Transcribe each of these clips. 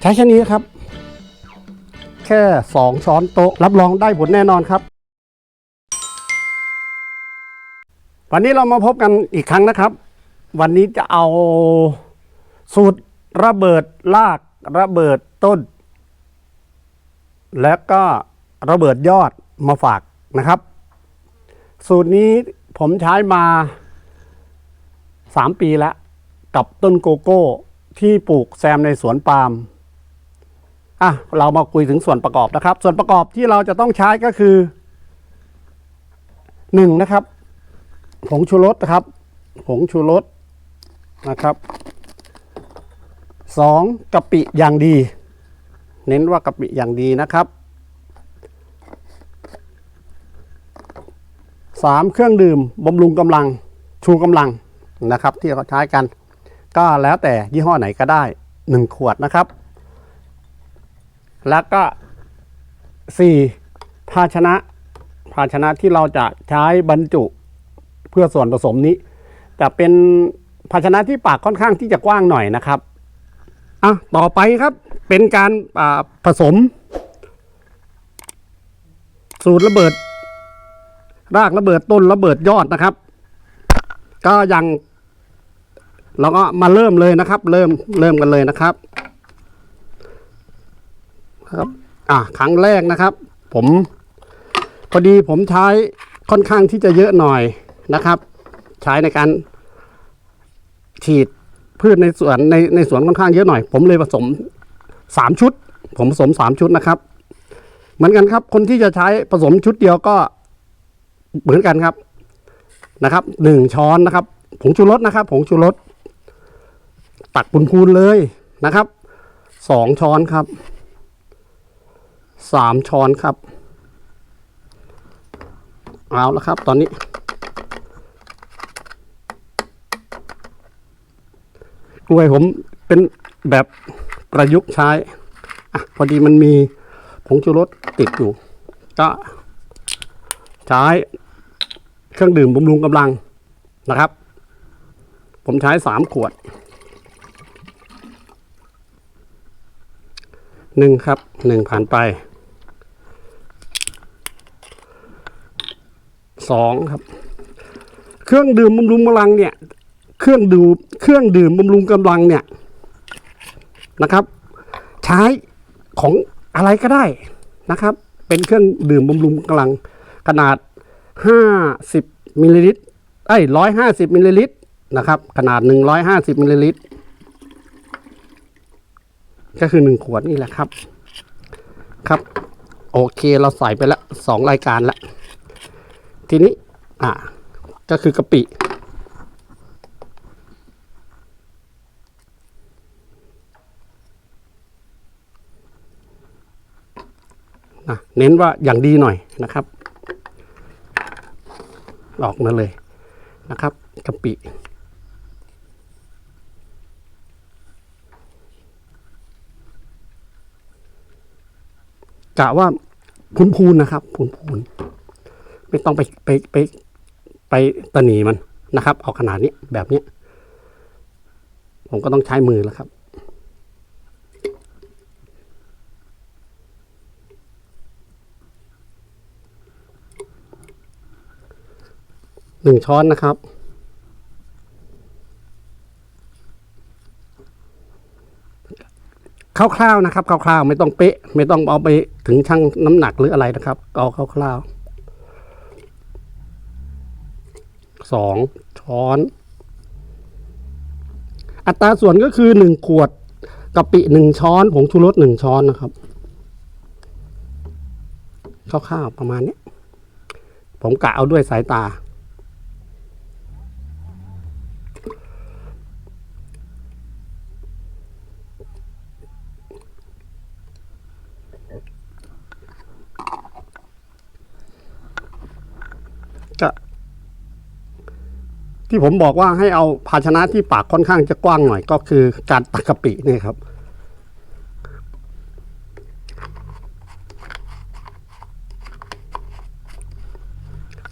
ใช้แค่นี้ครับ แค่สองช้อนโต๊ะ รับรองได้ผลแน่นอนครับ วันนี้เรามาพบกันอีกครั้งนะครับ วันนี้จะเอาสูตรระเบิดรากระเบิดต้น และก็ระเบิดยอดมาฝากนะครับ สูตรนี้ผมใช้มาสามปีแล้ว กับต้นโกโก้ที่ปลูกแซมในสวนปาล์ม อะเรามาคุยถึงส่วนประกอบนะครับ ส่วนประกอบที่เราจะต้องใช้ก็คือหนึ่งนะครับผงชูรสนะครับผงชูรสนะครับสองกะปิอย่างดี เน้นว่ากะปิอย่างดีนะครับสามเครื่องดื่มบำรุงกำลังชูกำลังนะครับ ที่เราใช้กัน ก็แล้วแต่ยี่ห้อไหนก็ได้หนึ่งขวดนะครับ แล้วก็สี่ภาชนะ ภาชนะที่เราจะใช้บรรจุเพื่อส่วนผสมนี้ แต่เป็นภาชนะที่ปากค่อนข้างที่จะกว้างหน่อยนะครับอะต่อไปครับเป็นการผสม สูตรระเบิด รากระเบิดต้นระเบิดยอดนะครับ ก็ยังเราก็มาเริ่มเลยนะครับ เริ่มเริ่มกันเลยนะครับ ครับอะครั้งแรกนะครับ ผมพอดีผมใช้ค่อนข้างที่จะเยอะหน่อยนะครับ ใช้ในการฉีดพืชในสวนในในสวนค่อนข้างเยอะหน่อย ผมเลยผสมสามชุด ผมผสมสามชุดนะครับ เหมือนกันครับ คนที่จะใช้ผสมชุดเดียวก็เหมือนกันครับนะครับหนึ่งช้อนนะครับผงชูรสนะครับผงชูรสตักพูนๆเลยนะครับสองช้อนครับ สามช้อนครับ เอาแล้วครับ ตอนนี้ กล้วยผมเป็นแบบประยุกต์ใช้อพอดีมันมีผงชูรสติดอยู่ ก็ใช้เครื่องดื่มบำรุงกำลังนะครับ ผมใช้สามขวดหนึ่งครับหนึ่งผ่านไป สองครับ เครื่องดื่มบำรุงกำลังเนี่ย เครื่องดื่มเครื่องดื่มบำรุงกำลังเนี่ยนะครับ ใช้ของอะไรก็ได้นะครับ เป็นเครื่องดื่มบำรุงกำลังขนาด 50มิลลิลิตรไอ้ร้อยห้าสิบมิลลิลิตรนะครับ ขนาด150มิลลิลิตรก็คือ1ขวดนี่แหละครับ ครับ โอเคเราใส่ไปแล้วสองรายการแล้ว ทีนี้อ่าก็คือกะปินะเน้นว่าอย่างดีหน่อยนะครับ ออกมาเลยนะครับกะปิกะว่าพูนพูนๆนะครับพูนพูนๆ ไม่ต้องไปไปไปไปตะหนีมันนะครับ เอาขนาดนี้แบบนี้ ผมก็ต้องใช้มือแล้วครับหนึ่งช้อนนะครับ คร่าวๆนะครับ คร่าวๆ ไม่ต้องเป๊ะ ไม่ต้องเอาไปถึงช่างน้ำหนักหรืออะไรนะครับ เอาคร่าวๆ สองช้อน อัตราส่วนก็คือหนึ่งขวดกะปิหนึ่งช้อน ผงชูรสหนึ่งช้อนนะครับคร่าวๆประมาณนี้ ผมกะเอาด้วยสายตาก็ ที่ผมบอกว่าให้เอาภาชนะที่ปากค่อนข้างจะกว้างหน่อยก็คือการตักกะปินี่ครับ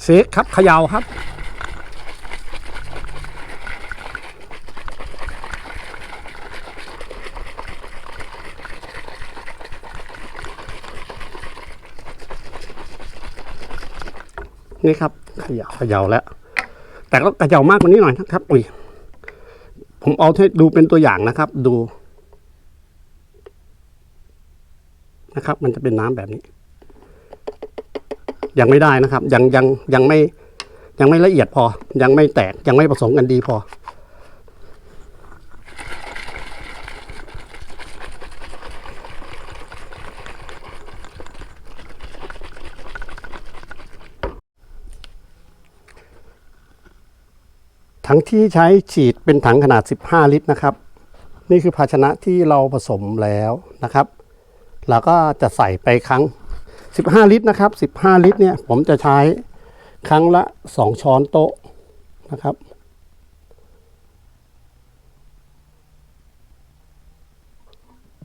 เสกครับเขย่าครับนี่ครับขยาวขยาแล้ว แต่ก็กระจ่ามากกว่านี้หน่อยนะครับอุ้ยผมเอาให้ดูเป็นตัวอย่างนะครับ ดู นะครับ มันจะเป็นน้ำแบบนี้ ยังไม่ได้นะครับ ยังยังยังไม่ ยังไม่ละเอียดพอ ยังไม่แตกยังไม่ผสมกันดีพอ ถังที่ใช้ฉีดเป็นถังขนาด 15 ลิตรนะครับ นี่คือภาชนะที่เราผสมแล้วนะครับเราก็จะใส่ไปครั้ง 15 ลิตรนะครับ 15 ลิตรเนี่ยผมจะใช้ครั้งละ 2 ช้อนโต๊ะนะครับ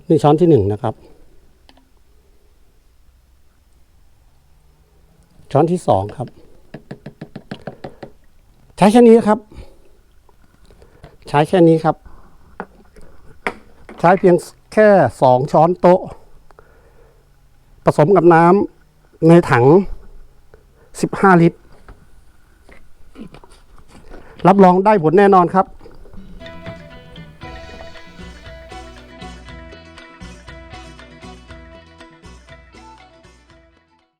นี่ช้อนที่หนึ่งนะครับ ช้อนที่สองครับ ใช้แค่นี้ครับ ใช้แค่นี้ครับ ใช้เพียงแค่สองช้อนโต๊ะ ผสมกับน้ำในถัง 15 ลิตร รับรองได้ผลแน่นอนครับ